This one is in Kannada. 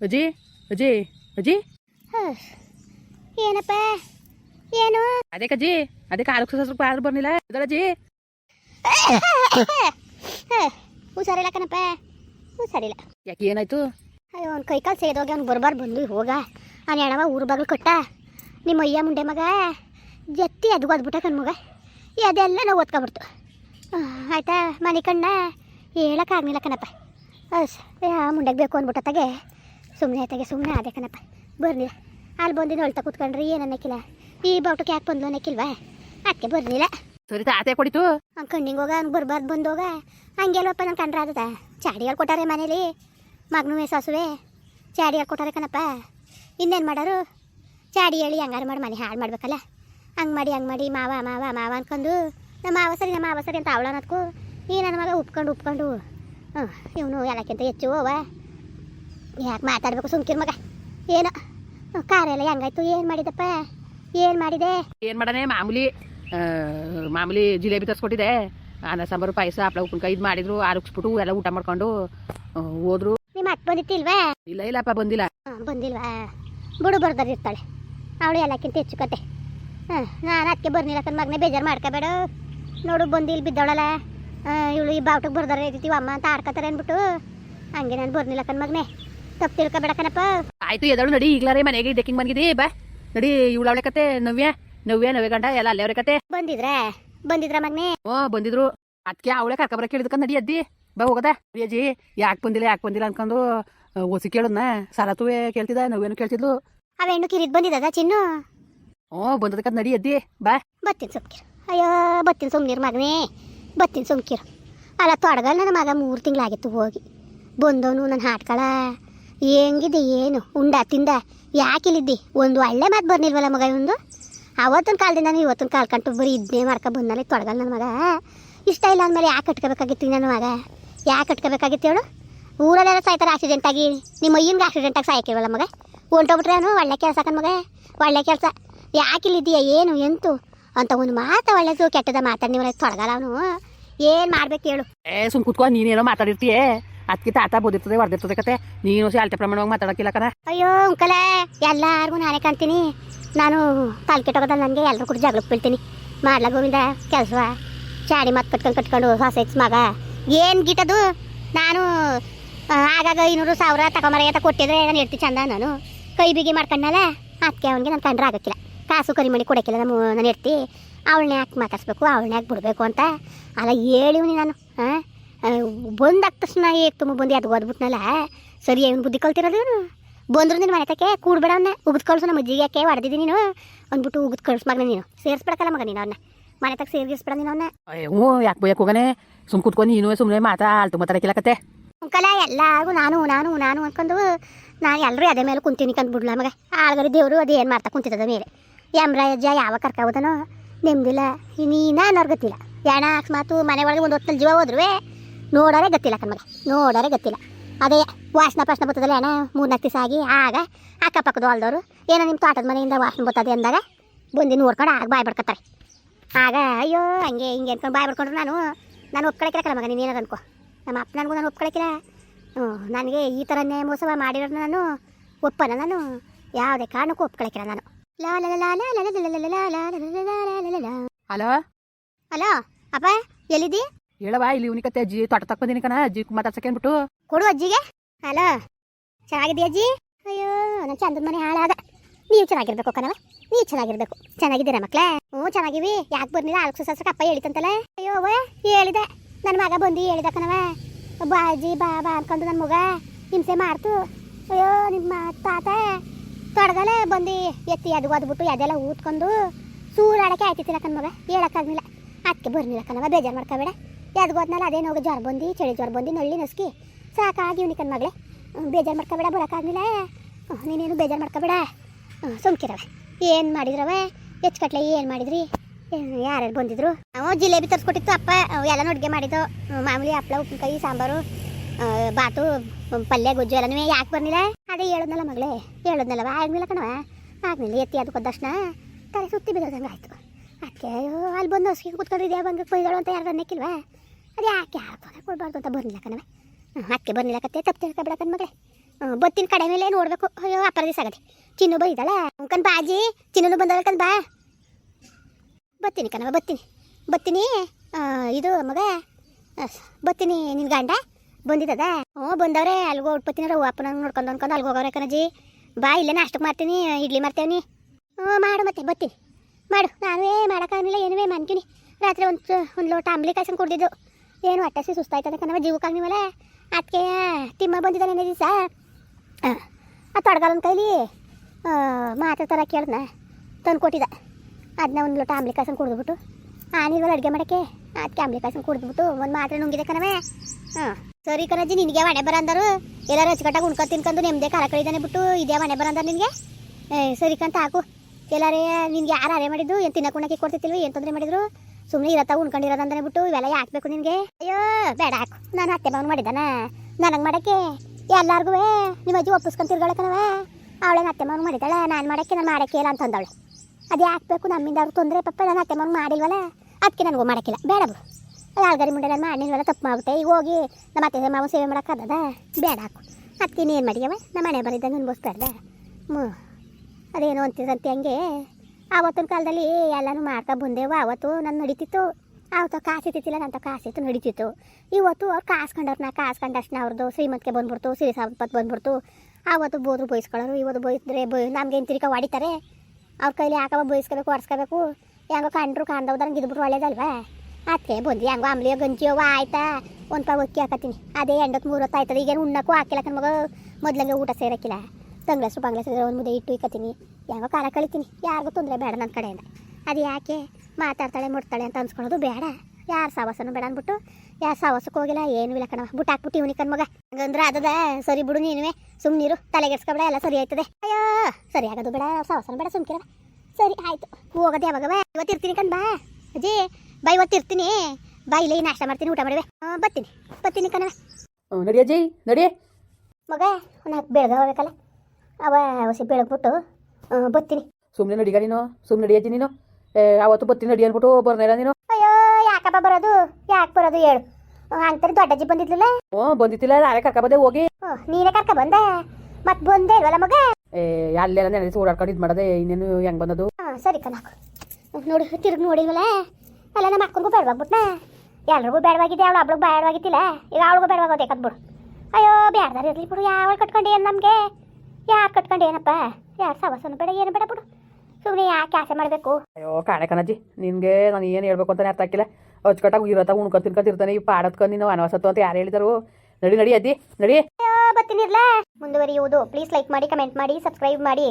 ಅಜ್ಜಿ ಅಜ್ಜಿ ಅಜ್ಜಿ ಏನಪ್ಪ? ಏನು? ಅದೇ ಕಜ್ಜಿ ಅದೇ ಕಾಲಕ್ಕೆ ಸಸ್ರು ಆದ್ರೂ ಬರ್ಲಿಲ್ಲ ಅಜ್ಜಿ ಹುಷಾರಿಲ್ಲ ಕಣಪ್ಪ ಹುಷಾರಿಲ್ಲ ಯಾಕೆ ಏನಾಯ್ತು ಅಯ್ಯೋ ಅವ್ನ ಕೈ ಕಾಲು ಸೇದೋಗಿ ಅವ್ನು ಬರ್ಬಾರ್ದು ಬಂದು ಹೋಗ ಅವ್ನು ಹೆಣವ ಊರು ಬಾಗಿಲು ಕೊಟ್ಟ ನಿಮ್ಮ ಅಯ್ಯ ಮುಂಡೆ ಮಗ ಜತ್ತಿ ಅದು ಒದ್ಬಿಟ್ಟ ಕಣ್ ಮಗ ಅದೆಲ್ಲ ನಾವು ಓದ್ಕೊಬಿಡ್ತು ಆಯ್ತಾ ಮನೆ ಕಣ್ಣ ಹೇಳೋಕ್ಕಾಗಲಿಲ್ಲ ಕಣಪ್ಪ ಅಸ್ ಮುಂಡೆಗೆ ಬೇಕು ಅಂದ್ಬಿಟ್ಟತ್ತಾಗೆ ಸುಮ್ಮನೆ ಆಯ್ತಾಗೆ ಸುಮ್ಮನೆ ಅದೇ ಕಣಪ್ಪ. ಬರ್ಲಿಲ್ಲ. ಅಲ್ಲಿ ಬಂದಿದ್ದು ಅಳ್ತಾ ಕೂತ್ಕೊಂಡ್ರಿ ಏನು ಅನ್ನಕ್ಕಿಲ್ಲ. ಈ ಬಾವುಟಕ್ಕೆ ಯಾಕೆ ಬಂದ್ಲು ಅನ್ನಕ್ಕಿಲ್ವಾ? ಅದಕ್ಕೆ ಬರ್ಲಿಲ್ಲ. ಸರಿ ಆತೆ ಕೊಡಿತು. ಅವ್ನು ಕಣ್ಣಿಗೆ ಹೋಗ ಅವ್ನು ಬರ್ಬಾರ್ದು ಬಂದೋಗ ಹಂಗೆಲ್ವಪ್ಪ ನನ್ನ ಕಂಡ್ರ ಆದದ? ಚಾಡಿಗಳು ಕೊಟ್ಟಾರೆ ಮನೇಲಿ. ಮಗನೂ ಸಾಸುವೆ. ಚಾಡಿ ಕೊಟ್ಟಾರೆ ಕಣಪ್ಪ. ಇನ್ನೇನು ಮಾಡೋರು? ಚಾಡಿ ಹೇಳಿ ಹಂಗಾರು ಮಾಡಿ ಮನೆ ಹಾಳು ಮಾಡ್ಬೇಕಲ್ಲ. ಹಂಗೆ ಮಾಡಿ ಹಂಗೆ ಮಾಡಿ ಮಾವ ಮಾವ ಮಾವ ಅನ್ಕೊಂಡು ನಮ್ಮ ಮಾವ ಸರಿ ನಮ್ಮ ಮಾವ ಸರಿ ಅಂತ ಅವಳ ಅನ್ನೋದ್ಕು ಈ ನನ್ನ ಮಗ ಉಪ್ಕೊಂಡು ಉಪ್ಕೊಂಡು. ಹ್ಞೂ ಇವನು ಎಲ್ಲಕ್ಕಿಂತ ಹೆಚ್ಚು ಹೋವ ಯಾಕೆ ಮಾತಾಡ್ಬೇಕು ಸುಮ್ಕಿರ್ ಮಗ? ಏನು? ಕಾರ ಎಲ್ಲ ಹೆಂಗಾಯ್ತು? ಏನು ಮಾಡಿದಪ್ಪ? ಏನು ಮಾಡಿದೆ? ಏನು ಮಾಡನೆ ಮಾಮೂಲಿ ಮಾಮೂಲಿ ಜಿಲೇಬಿ ತರ್ಸ್ಕೊಟ್ಟಿದೆ. ಅನ್ನ ಸಾಂಬಾರು ಪಾಯಸ ಹಪ್ಳ ಉಪ್ಪಿನಕಾಯಿ ಇದು ಮಾಡಿದ್ರು. ಆರುಕ್ಸ್ಬಿಟ್ಟು ಎಲ್ಲ ಊಟ ಮಾಡ್ಕೊಂಡು ಹೋದ್ರು. ನಿಮ್ಮ ಅತ್ತೆ ಬಂದಿತ್ತಿಲ್ವಾ? ಇಲ್ಲ ಇಲ್ಲಪ್ಪ ಬಂದಿಲ್ಲ. ಬಂದಿಲ್ವಾ? ಬಿಡು ಬರ್ದಾರ ಇರ್ತಾಳೆ. ಅವಳು ಎಲ್ಲಕ್ಕಿಂತ ಹೆಚ್ಚು ಕತೆ. ಹಾಂ ನಾನು ಅದಕ್ಕೆ ಬರ್ನಿಲ್ಲ ತನ್ನ ಮಗನೇ ಬೇಜಾರು ಮಾಡ್ಕೋಬೇಡ. ನೋಡು ಬಂದು ಇಲ್ಲಿ ಬಿದ್ದವಳಲ್ಲ. ಇವಳು ಈ ಬಾವುಟಕ್ಕೆ ಬರ್ದಾರ ಇರ್ತೀವಿ ಅಮ್ಮ ಅಂತ ಆಡ್ಕೋತಾರೆ ಅಂದ್ಬಿಟ್ಟು. ಹಂಗೆ ನಾನು ಬರ್ನಿಲ್ಲ ಕನ್ ಮಗನೇ. ತಪ್ಪು ತಿಳ್ಕೊಬೇಡ ಕಣಪ್ಪ. ಆಯ್ತು ಎದಳು ನಡಿ ಈಗ್ಲಾರೇ ಮನೆಗೆ ಡೆಕ್ಕಿಂಗ್ ಬಂದಿದೆ ಬಾ. ನಡಿ ಇವಳವಳೆ ಅವಳೆ ಕತೆ ನವ್ಯ ನವ್ಯ ನವ್ಯ ಗಂಡ ಎಲ್ಲ ಅಲ್ಲೇ ಅವ್ರ ಕತೆ. ಬಂದಿದ್ರ? ಬಂದಿದ್ರ ಮಗ್ನೆ? ಓ ಬಂದಿದ್ರು. ಅದಕ್ಕೆ ಅವಳೆ ಕರ್ಕೊಬರ ಕೇಳಿದ್ಕ ನಡಿ ಅದ್ದಿ ಬಾ ಹೋಗದ. ಅಜ್ಜಿ ಯಾಕೆ ಬಂದಿಲ್ಲ ಯಾಕೆ ಬಂದಿಲ್ಲ ಅನ್ಕೊಂಡು ಓಸಿ ಕೇಳದ್ನ. ಸಾರತುವೆ ಕೇಳ್ತಿದ್ದ ನವ್ಯನು ಕೇಳ್ತಿದ್ಲು. ಅವ ಹೆಣ್ಣು ಕಿರಿದ್ ಬಂದಿದ್ದದ ಚಿನ್ನು? ಹ್ಞೂ ಬಂದದಕ್ಕ ನಡಿ ಅದ್ದಿ ಬಾ. ಬತ್ತಿನ ಸುಮ್ಕಿರು. ಅಯ್ಯೋ ಬತ್ತಿನ ಸೊಮ್ನಿರ್ ಮಗನೇ. ಬತ್ತಿನ ಸುಮ್ಕಿರು. ಅಲ್ಲ ತೊಡಗಲ್ ನನ್ನ ಮಗ ಮೂರು ತಿಂಗಳಾಗಿತ್ತು ಹೋಗಿ. ಬಂದವನು ನನ್ನ ಹಾಟ್ಕಳ. ಹೆಂಗಿದೆ ಏನು? ಉಂಡ, ತಿಂದ? ಯಾಕಿಲ್ಲಿದ್ದಿ ಒಂದು ಒಳ್ಳೆ ಮಾತು ಬರ್ನಿಲ್ವಲ್ಲ ಮಗ ಒಂದು ಅವತ್ತಿನ ಕಾಲದಿಂದ ನಾನು ಇವತ್ತಿನ ಕಾಲ್ ಕಂಟು ಬರೀ ಇದನ್ನೇ ಮಾಡ್ಕೊ ಬಂದಲ್ಲಿ ತೊಡಗಲ್ಲ ನನ್ನ ಮಗ. ಇಷ್ಟ ಇಲ್ಲ ಅಂದಮೇಲೆ ಯಾಕೆ ಕಟ್ಕೋಬೇಕಾಗಿತ್ತು ನನ್ನ ಮಗ? ಯಾಕೆ ಕಟ್ಕೋಬೇಕಾಗಿತ್ತು ಹೇಳು? ಊರಲ್ಲೆಲ್ಲ ಸಾಯ್ತಾರೆ ಆಕ್ಸಿಡೆಂಟ್ ಆಗಿ. ನಿಮ್ಮ ಅಯ್ಯನಿಗೆ ಆಕ್ಸಿಡೆಂಟ್ ಆಗಿ ಸಾಯ್ಕಿಲ್ವಲ್ಲ ಮಗ? ಹೊಂಟೋಗ್ಬಿಟ್ರೇನು ಒಳ್ಳೆ ಕೆಲಸ ಕಣ್ ಮಗ. ಒಳ್ಳೆ ಕೆಲಸ. ಯಾಕಿಲ್ಲಿದ್ದೀಯ ಏನು? ಎಂತು? ಅಂತ ಒಂದು ಮಾತು ಒಳ್ಳೆದು ಕೆಟ್ಟದ ಮಾತಾಡಿ ನೀವು ತೊಡಗಲ್ಲ ಅವನು. ಏನು ಮಾಡ್ಬೇಕು ಹೇಳು? ಏ ಸುಮ್ ಕುತ್ಕೊಂಡು ನೀನೇನೋ ಮಾತಾಡಿರ್ತೀಯೇ? ಅದಕ್ಕೆ ತಾತ ಬೋದಿರ್ತದೆ ಹೊಡೆದಿರ್ತದೆ ಕತೆ. ನೀನು ಸಹ ಅಲ್ಟೆ ಪ್ರಮಾಣವಾಗಿ ಮಾತಾಡಕ್ಕಿಲ್ಲ ಕದ ಅಯ್ಯೋ, ಅಂಕಲೆ, ಎಲ್ಲಾರ್ಗು ನಾನೇ ಕಾಣ್ತೀನಿ. ನಾನು ಕಾಲ್ ಕೆಟ್ಟೋಗೋದಲ್ಲ ನನಗೆ ಎಲ್ಲರೂ ಕೂಡ ಜಗಳಕ್ಕೆ ಬೀಳ್ತೀನಿ. ಮಾಡ್ಲ ಗೋವಿಂದ ಕೆಲಸ ಚಾಡಿ ಮತ್ತೆ ಕಟ್ಕೊಂಡು ಕಟ್ಕೊಂಡು ಹೊಸ ಮಗ. ಏನು ಗಿಟದು ನಾನು ಆಗಾಗ ಐನೂರು ಸಾವಿರ ತಗೊಂಬರ ಕೊಟ್ಟಿದ್ರೆ ನಾನು ಇರ್ತಿ ಚಂದ ನಾನು. ಕೈ ಬಿಗಿ ಮಾಡ್ಕೊಂಡಲ್ಲ ಅದಕ್ಕೆ ಅವನಿಗೆ ನನ್ನ ಕಂಡ್ರೆ ಆಗೋಕ್ಕಿಲ್ಲ ಕಾಸು ಕರಿಮಣಿ ಕೊಡೋಕ್ಕಿಲ್ಲ ನಮ್ಮ ನಾನು ಇರ್ತಿ ಅವಳನ್ನ ಯಾಕೆ ಮಾತಾಡ್ಸ್ಬೇಕು? ಅವಳನ್ನ ಯಾಕೆ ಬಿಡಬೇಕು ಅಂತ. ಅಲ್ಲ, ಹೇಳಿವ್ನಿ ನಾನು ಹಾಂ ಬಂದಾದ ತಕ್ಷಣ ಏಕ್ ತುಂಬ ಬಂದು ಅದು ಓದ್ಬಿಟ್ನಲ್ಲ ಸರಿ ಏನು ಬುದ್ಧಿ ಕಲ್ತಿರೋದು ಬಂದ್ರು ನೀನು ಮನೆ ತಕ್ಕೆ ಕೂಡ್ಬೇಡ ಅವನ್ನ ಉಗಿದ್ ಕಳ್ಸು ನಮ್ಮ ಅಜ್ಜಿಗೆ ಯಾಕೆ ಹೊಡೆದಿದ್ದೀನಿ ನೀನು? ಅಂದ್ಬಿಟ್ಟು ಉಗಿದ್ ಕಳ್ಸ್ ಮಗನ ನೀನು. ಸೇರಿಸ್ಬಿಡಕಲ್ಲ ಮಗ ನೀನು ಅವನ್ನ ಮನೆ ತಕ್ಕ ಸೇರಿಸ್ಬಿಡ ನೀನು ಅವನ್ನ ಹ್ಞೂ ಯಾಕೆ ಹೋಗನೆ? ಸುಮ್ ಕುತ್ಕೊಂಡು ನೀನು ಸುಮ್ಮನೆ ಮಾತಾ ಅಲ್ತು ಮಾತಾಡಕ್ಕಿಲ್ಲ ಕತೆ ಅಂಕಲ ಎಲ್ಲಾರ್ಗು ನಾನು ನಾನು ನಾನು ಅನ್ಕೊಂಡು ನಾನು ಎಲ್ಲರೂ ಅದೇ ಮೇಲೆ ಕುಂತೀನಿ ಕಂದ್ಬಿಡ್ಲ ಮಗ. ಆಳ್ಗಡೆ ದೇವರು ಅದು ಏನು ಮಾಡ್ತಾ ಕುಂತಿದ್ದದ ಮೇಲೆ. ಯಮ್ರಾಯಜ್ಜ ಯಾವಾಗ ಕರ್ಕೋದನೋ ನೆಮ್ಮದಿಲ್ಲ ನೀನ ಅನ್ನೋರು ಗೊತ್ತಿಲ್ಲ. ಯಾಣ ಅಕಸ್ಮಾತು ಮನೆ ಒಳಗೆ ಒಂದು ಹೊತ್ತಲ್ಲಿ ಜೀವ ಹೋದ್ರೂ ನೋಡೋರೇ ಗೊತ್ತಿಲ್ಲ ಕಣ್ಮಗ ನೋಡೋರೇ ಗೊತ್ತಿಲ್ಲ ಅದೇ ವಾಸನ ಪ್ರಶ್ನ ಬರ್ತದಲ್ಲ ಅಣ್ಣ ಮೂರ್ನಾಲ್ಕು ದಿವಸ ಆಗಿ ಆಗ ಅಕ್ಕಪಕ್ಕದ ಹೊಲ್ದವರು ಏನೋ ನಿಮ್ಮ ತೋಟದ ಮನೆಯಿಂದ ವಾಸನೆ ಬರ್ತದೆ ಅಂದಾಗ ಬಂದು ನೋಡ್ಕೊಂಡು ಆಗ ಬಾಯ್ ಬಿಡ್ಕೊತಾರೆ ಆಗ ಅಯ್ಯೋ ಹಂಗೆ ಹಿಂಗೆ ಅಂದ್ಕೊಂಡು ಬಾಯ್ ಬಿಡ್ಕೊಂಡ್ರು ನಾನು ನಾನು ಒಪ್ಕೊಳಕಿಲ್ಲ ಕಣ ಮಗ ಏನಾರು ಅನ್ಕೋ ನಮ್ಮ ಅಪ್ಪ ನನಗೂ ನಾನು ಒಪ್ಕೊಳಕಿಲ್ಲ ಹ್ಞೂ ನನಗೆ ಈ ಥರ ಮೋಸ ಮಾಡಿರೋ ನಾನು ಒಪ್ಪನ ನಾನು ಯಾವುದೇ ಕಾರಣಕ್ಕೂ ಒಪ್ಕೊಳಕಿಲ್ಲ ನಾನು ಹಲೋ ಹಲೋ ಅಪ್ಪ ಎಲ್ಲಿದ್ದೀ ಹೇಳವ ಇಲ್ಲಿ ಇವನಿ ಕತೆ ಅಜ್ಜಿ ತೋಟ ಬಂದಿನಿ ಕಣ, ಅಜ್ಜಿ ಮಾತಾಡ್ಸಕ್ಕೆ ಅಂದ್ಬಿಟ್ಟು. ಕೊಡು ಅಜ್ಜಿಗೆ. ಹಲೋ ಚೆನ್ನಾಗಿದ್ಯಾ ಅಜ್ಜಿ? ಅಯ್ಯೋ, ನನ್ನ ಚಂದದ ಮನೆ ಹಾಳಾದ. ನೀವು ಚೆನ್ನಾಗಿರ್ಬೇಕು ಕಣವ ನೀವು ಚೆನ್ನಾಗಿರ್ಬೇಕು. ಚೆನ್ನಾಗಿದ್ದೀರಾ ಮಕ್ಳೇ? ಹ್ಞೂ, ಚೆನ್ನಾಗಿವಿ. ಯಾಕೆ ಬರ್ನಿಲ್ಲ ಆಲ್ಕು ಸಸ್ರಕ್ಕೆ ಅಪ್ಪ ಹೇಳಿತಂತಲ್ಲ ಅಯ್ಯೋ, ಅವ್ವ, ಹೇಳಿದೆ. ನನ್ನ ಮಗ ಬಂದು ಹೇಳಿದ ಕಣವ ಬಾ ಅಜ್ಜಿ ಬಾ ಬಾ ಅನ್ಕೊಂಡು ನನ್ನ ಮಗ ಹಿಂಸೆ ಮಾಡ್ತು. ಅಯ್ಯೋ, ನಿಮ್ಮ ತಾತ ತೊಡಗಲ್ಲ ಬಂದು ಎತ್ತಿ ಅದು ಒದ್ಬಿಟ್ಟು ಅದೆಲ್ಲ ಊದ್ಕೊಂಡು ಸೂರಾಡಕ್ಕೆ ಆಯ್ತಿತ್ತಿಲ್ಲ ಕಣ್ಮಗ ಹೇಳಕ್ಕಾಗ್ಲಿಲ್ಲ. ಅದಕ್ಕೆ ಬರ್ನಿಲ್ಲ ಕಣವ ಬೇಜಾರು ಮಾಡ್ಕೋಬೇಡ ಎದ್ದು ಹೋದ್ನಲ್ಲ ಅದೇನು ಜ್ವರ ಬಂದು, ಚಳಿ ಜ್ವರ ಬಂದು, ನಳ್ಳಿ ನಸ್ಕಿ. ಸಾಕಾಗಿ ಇವನಿ ಕಣ್ ಮಗಳೇ. ಬೇಜಾರು ಮಾಡ್ಕೋಬೇಡ, ಬರೋಕ್ಕಾಗ್ಲಿಲ್ಲ. ನೀನೇನು ಬೇಜಾರು ಮಾಡ್ಕೊಬೇಡ. ಸುಮ್ಕಿರವೆ. ಏನು ಮಾಡಿದ್ರವ? ಹೆಚ್ಚು ಏನು ಮಾಡಿದ್ರಿ? ಯಾರ್ಯಾರು ಬಂದಿದ್ರು? ನಾವು ಜಿಲೇಬಿ ತರಿಸ್ಕೊಟ್ಟಿತ್ತು ಅಪ್ಪ ಎಲ್ಲ ಅಡುಗೆ ಮಾಡಿದ್ದು. ಮಾಮೂಲಿ ಹಪ್ಳ, ಉಪ್ಪಿನಕಾಯಿ, ಸಾಂಬಾರು ಬಾತು ಪಲ್ಯ, ಗೊಜ್ಜು ಎಲ್ಲನೂ. ಯಾಕೆ ಬರ್ನಿಲ್ಲ ಅದೇ ಹೇಳೋದ್ನಲ್ಲ ಮಗಳೇ. ಹೇಳೋದ್ನಲ್ಲ ಆಗ್ಲಿಲ್ಲ ಕಣವ ಆಗ್ಲಿಲ್ಲ, ಎತ್ತಿ ಅದು ತಕ್ಷಣ ತಲೆ ಸುತ್ತಿ ಬಿದ್ದೋದಂಗೆ ಆಯ್ತು ಅದಕ್ಕೆ ಅಲ್ಲಿ ಬಂದು ನಸ್ಕಿ ಕೂತ್ಕೊಂಡಿದ್ಯಾ, ಬಂದು ಕೊಯ್ದಳು ಅಂತ ಯಾರು ಅನ್ನಕ್ಕಿಲ್ವಾ ಅದು ಯಾಕೆ ಯಾಕೆ ಕೊಡಬಾರ್ದು ಅಂತ ಬರಲಿಲ್ಲ ಕಣವೆ ಅದಕ್ಕೆ ಬರಲಿಲ್ಲ ಕತ್ತೆ, ತಪ್ಪು ತಿಳ್ಕೊಬೇಡ ಕಣ್ ಮಗಳೇ. ಬತ್ತಿನ ಕಡೆ ಮೇಲೆ ನೋಡಬೇಕು. ಅಯ್ಯೋ ಅಪ್ಪರ ದಿವಸ ಆಗದೆ ಚಿನ್ನು ಬೈದಾಳ ಕಣ್ ಬಾಜಿ ಚಿನ್ನು ಬಂದವಳ ಬಾ. ಬತ್ತೀನಿ ಕಣವ ಬತ್ತೀನಿ. ಬತ್ತೀನಿ ಇದು ಮಗ ಬತ್ತೀನಿ ನಿನ್ ಗಂಡ. ಬಂದಿದ್ದದ ಹ್ಞೂ ಬಂದವ್ರೆ, ಅಲ್ಗೋ ಉಟ್ಬತ್ತೀನಿ ರವ್ವ ಅಪ್ಪನ ನೋಡ್ಕೊಂಡು ಅನ್ಕೊಂಡು ಅಲ್ಗೆ ಹೋಗವ್ರೆ ಕಣಜಿ ಬಾ, ಇಲ್ಲೇ ನಾಷ್ಟಕ್ಕೆ ಮಾಡ್ತೀನಿ, ಇಡ್ಲಿ ಮಾಡ್ತೇವನಿ ಹ್ಞೂ ಮಾಡು ಮತ್ತೆ, ಬತ್ತೀನಿ. ಮಾಡು. ನಾವೇ ಮಾಡೋಕ್ಕಾಗಲಿಲ್ಲ ಏನುವೇ ಮನ್ಕಿನಿ ರಾತ್ರಿ ಒಂದು ಒಂದು ಲೋಟ ಅಂಬ್ಲಿ ಕಾಯ್ಸಂಗೆ ಕುಡ್ದಿದ್ದು. ಏನು ಅಟ್ಟಸಿ ಸುಸ್ತಾಯ್ತದೆ ಕಣವ ಜೀವಕಾಲ ನೀವಲ್ಲ ಅದಕ್ಕೆ ತಿಮ್ಮ ಬಂದಿದ್ದಾನೆ ನೆನೆ ದಿವಸ. ಆ ತೊಡಗಾಲನ ಕೈಲಿ ಮಾತ್ರ ಥರ ಕೇಳ್ದ ತಂದು ಕೊಟ್ಟಿದ್ದ ಅದನ್ನ ಒಂದು ಲೋಟ ಆಮ್ಲಿ ಕಾಸನ್ ಕುಡಿದ್ಬಿಟ್ಟು ಆನಿಲ್ವಲ್ಲ ಅಡುಗೆ ಮಾಡೋಕ್ಕೆ ಅದಕ್ಕೆ ಆಮ್ಲಿ ಕಾಸನ್ ಕುಡಿದ್ಬಿಟ್ಟು ಒಂದು ಮಾತ್ರೆ ನುಂಗಿದೆ ಕಣವೇ ಹಾಂ ಸರಿ ಕಣಜ್ಜಿ, ನಿನಗೆ ಮನೆ ಬರಂದರು ಎಲ್ಲರೂ ಅಚ್ಚುಕಟ್ಟಾಗಿ ಉಣ್ಕೊಂಡು ತಿನ್ಕೊಂಡು ನಿಮ್ಮದೇ ಕಾಲ ಕಳಿದಾನೆ ಬಿಟ್ಟು, ಇದೇ ಮನೆ ಬರಂದರು ನಿನಗೆ? ಏ, ಸರಿ ಕಂತ ಹಾಕು ಎಲ್ಲರೇ, ನಿನ್ಗೆ ಯಾರು ಅರೆ ಮಾಡಿದ್ದು? ಏನು ತಿನ್ನಕೊಂಡಕ್ಕೆ ಕೊಡ್ತಿತ್ತಿಲ್ವ ಏನು ತೊಂದರೆ ಮಾಡಿದ್ರು? ಸುಮ್ಮನೆ ಇರತ್ತ ಉಣ್ಕೊಂಡಿರೋದಂದ್ರೆ ಬಿಟ್ಟು ಇವೆಲ್ಲ ಯಾಕಬೇಕು ನಿನಗೆ? ಅಯ್ಯೋ, ಬೇಡ ಹಾಕು. ನಾನು ಅತ್ತೆ ಮಾವನ್ ಮಾಡಿದ್ದಾನ. ನನಗೆ ಮಾಡೋಕ್ಕೆ ಎಲ್ಲಾರ್ಗೂ ನಿಮ್ಮ ಅಜ್ಜಿ ಒಪ್ಪಿಸ್ಕೊಂಡು ತಿರ್ಗಾಳಕನವ ಅವಳೇನು ಅತ್ತೆ ಮಾವನ್ ಮಾಡಿದ್ದಾಳೆ? ನಾನು ಮಾಡೋಕ್ಕೆ ನಾನು ಮಾಡೋಕ್ಕೆ ಇಲ್ಲ ಅಂತಂದವಳೆ. ಅದು ಯಾಕಬೇಕು ನಮ್ಮಿಂದ ಅವ್ರು ತೊಂದರೆ ಪಪ್ಪ ನಾನು ಅತ್ತೆ ಮಾವನ್ ಮಾಡಿಲ್ವಲ್ಲ? ಅದಕ್ಕೆ ನನಗೂ ಮಾಡೋಕ್ಕಿಲ್ಲ. ಬೇಡ ಆಲ್ಗರಿ ಮುಂಡೆ ನಾನು ಮಾಡಿಲ್ವಲ್ಲ ತಪ್ಪು ಮಾಡ್ಬಿಟ್ಟೆ ಈಗ ಹೋಗಿ ನಮ್ಮ ಅತ್ತೆ ಮಾವ ಸೇವೆ ಮಾಡೋಕ್ಕದ ಬೇಡ ಹಾಕು. ಅದಕ್ಕೆ ನೀನು ಮಾಡಿಯವ? ನಮ್ಮ ಮನೆ ಬರಿದ್ದಂಗೆ ಇದ್ದೆ ಹ್ಞೂ ಅದೇನು ಅಂತಿದಂತೆ ಹಂಗೆ. ಆವತ್ತಿನ ಕಾಲದಲ್ಲಿ ಎಲ್ಲನೂ ಮಾಡ್ಕೊ ಬಂದೆವು, ಆವತ್ತು ನಾನು ನಡೀತಿತ್ತು. ಅವತ್ತು ಕಾಸು ಇತ್ತಿಲ್ಲ ನಂತ ಕಾಸಿತ್ತು ನಡೀತಿತ್ತು. ಇವತ್ತು ಅವ್ರು ಕಾಸು ಕಂಡವ್ರು ನಾ ಕಾಸು ಕಂಡಷ್ಟು ಅವ್ರದ್ದು ಶ್ರೀಮಂತಿಗೆ ಬಂದ್ಬಿಡ್ತು ಸಿರಿ ಸಂಪತ್ತು ಬಂದ್ಬಿಡ್ತು. ಆವತ್ತು ಬೋದ್ರು ಬಯಸ್ಕೊಳ್ಳೋರು, ಇವತ್ತು ಬಯಸಿದ್ರೆ ಬೈ ನಮ್ಗೆ ಏನು ತಿರ್ಕ ಹೊಡಿತಾರೆ ಅವ್ರ ಕೈಲಿ ಹಾಕವ ಬಯಸ್ಕೋಬೇಕು, ಒರೆಸ್ಕೋಬೇಕು. ಹೆಂಗೋ ಕಂಡ್ರು ಕಾಣ್ದವ್ದಂಗೆ ಇದ್ಬಿಟ್ರು ಒಳ್ಳೇದಲ್ವಾ? ಅದಕ್ಕೆ ಬಂದು ಹೆಂಗೋ ಅಂಬ್ಲಿಯೋ ಗಂಜಿಯೋ ಆಯ್ತಾ? ಒಂದು ಪಾವು ಅಕ್ಕಿ ಹಾಕತ್ತೀನಿ. ಅದೇ ಎಂಡತ್ತು ಮೂರು ಹೊತ್ತು ಆಯ್ತದೆ ಈಗೇನು ಉಣ್ಣಕ್ಕೂ ಹಾಕಿಲ್ಲ ಕಣ್ಮಗ ಮಗ. ಮೊದ್ಲಂಗೆ ಊಟ ಸೇರಕ್ಕಿಲ್ಲ. ತಂಗ್ಳಸು ಇದ್ರೆ ಒಂದು ಮುದ್ದೆ ಇಟ್ಟು ಇಕ್ಕತ್ತೀನಿ. ಯಾವಾಗ ಕಾಲ ಕಳಿತೀನಿ. ಯಾರಿಗೂ ತೊಂದರೆ ಬೇಡ ನನ್ನ ಕಡೆಯಿಂದ. ಅದು ಯಾಕೆ? ಮಾತಾಡ್ತಾಳೆ ಮುಟ್ತಾಳೆ ಅಂತ ಅನ್ಸ್ಕೊಳ್ಳೋದು ಬೇಡ. ಯಾರು ಸಾವಾಸನೂ ಬೇಡ ಅಂದ್ಬಿಟ್ಟು ಯಾರು ಸಾವಾಸಕ್ಕೆ ಹೋಗಿಲ್ಲ ಏನೂ ಇಲ್ಲ ಕಣವ ಬುಟ್ ಹಾಕ್ಬಿಟ್ಟು ಇವನಿ ಕಣ್ಮಗ ಹಂಗಂದ್ರೆ ಅದದ ಸರಿ ಬಿಡು ನೀನುವೆ. ಸುಮ್ಮನಿರು ತಲೆಗೆಡ್ಸ್ಕೊಬೇಡ ಎಲ್ಲ ಸರಿ ಆಯ್ತದೆ. ಅಯ್ಯೋ ಸರಿ ಆಗೋದು ಬೇಡ. ಸಾವಾಸನ ಬೇಡ ಸುಮ್ಕಿರ ಸರಿ ಆಯ್ತು. ಹೋಗೋದು ಯಾವಾಗ? ಇವತ್ತು ಇರ್ತೀನಿ ಕಣ್ ಬಾ. ಅಜ್ಜಿ ಬಾ ಇವತ್ತು ಇರ್ತೀನಿ. ಬಾ ಇಲ್ಲಿ ನಾಷ್ಟ ಮಾಡ್ತೀನಿ ಊಟ ಮಾಡುವೆ. ಹಾಂ ಬರ್ತೀನಿ. ಬರ್ತೀನಿ ಕಣವ ಹ್ಞೂ ನಡಿ ಅಜ್ಜಿ ನಡಿ. ಮಗ ನಾಲ್ಕು ಬೆಳಗ್ಗೆ ಹೋಗ್ಬೇಕಲ್ಲ. ಅವ ಹೊಸಿ ಬೆಳಗ್ಬಿಟ್ಟು ಬತ್ತೀನಿ. ಸುಮ್ಮನೆ ನಡಿಗ ನೀನು ಸುಮ್ಮನೆ ನಡಿಯಜ್ಜಿ ನೀನು. ಅವತ್ತು ಬತ್ತೀನಿ ನಡಿ ಅಂದ್ಬಿಟ್ಟು ಬರ್ನಿಲ್ಲ ನೀನು. ಅಯ್ಯೋ ಯಾಕಪ್ಪ ಬರೋದು? ಯಾಕೆ ಬರೋದು ಹೇಳು. ಅಂತಾರೆ ದೊಡ್ಡಜ್ಜಿ ಬಂದಿದ್ಲಲ್ಲ? ಹ್ಞೂ ಬಂದಿತ್ತಿಲ್ಲ ನಾಳೆ ಕರ್ಕ ಬಂದೆ ಹೋಗಿ. ನೀನೇ ಕರ್ಕ ಬಂದೆ? ಮತ್ತೆ ಬಂದೆ ಇಲ್ವಲ್ಲ ಮಗ? ಏ ಅಲ್ಲೆಲ್ಲ ನೆನೆಸಿ ಓಡಾಡ್ಕೊಂಡು ಇದು ಮಾಡದೆ ಇನ್ನೇನು ಹೆಂಗೆ ಬಂದದು? ಹಾಂ ಸರಿ ಕಣಾಕು ನೋಡಿ ತಿರುಗಿ ನೋಡಿದ್ವಲ್ಲ ಅಲ್ಲ ನಮ್ಮ ಅಕ್ಕನಿಗೂ ಬೇಡವಾಗ್ಬಿಟ್ನ. ಎಲ್ರಿಗೂ ಬೇಡವಾಗಿದೆ ಅವಳು ಒಬ್ಳಿಗೆ ಬೇಡವಾಗಿತ್ತಿಲ್ಲ ಈಗ ಅವಳಿಗೂ ಬೇಡವಾಗೋದು ಯಾಕಂದ್ಬಿಡು ಅಯ್ಯೋ ಬೇಡದಾರ ಇರಲಿ ಬಿಡು ಯಾವ ಕಟ್ಕೊಂಡು ಏನು ನಮಗೆ? ಯಾರು ಕಟ್ಕೊಂಡು ಏನಪ್ಪ? ಯಾರು ಸವಸನು ಬೇಡ ಏನು ಬೇಡ ಬಿಡು. ಸುಮ್ಮನೆ ಯಾಕೆ ಆಸೆ ಮಾಡಬೇಕು? ಅಯ್ಯೋ ಕಾಣೆ ಕಣಜ್ಜಿ ನಿನಗೆ ನಾನು ಏನು ಹೇಳ್ಬೇಕು ಅಂತ ಅರ್ಥ ಆಗಿಲ್ಲ ಅಚ್ಚುಕಟ್ಟಾಗಿ ಇರತ್ತ ಉಣ್ಕೊ ತಿನ್ಕೊತಿರ್ತಾನೆ ಈ ಪಾಡತ್ಕೊಂಡು ನೀನು ಅನವಸತ್ತು ಅಂತ ಯಾರು ಹೇಳಿದರು? ನಡಿ ನಡಿ ಅಜ್ಜಿ ನಡಿ. ಬರ್ತೀನಿರ್ಲ ಮುಂದುವರಿಯುವುದು. ಪ್ಲೀಸ್ ಲೈಕ್ ಮಾಡಿ ಕಮೆಂಟ್ ಮಾಡಿ ಸಬ್ಸ್ಕ್ರೈಬ್ ಮಾಡಿ.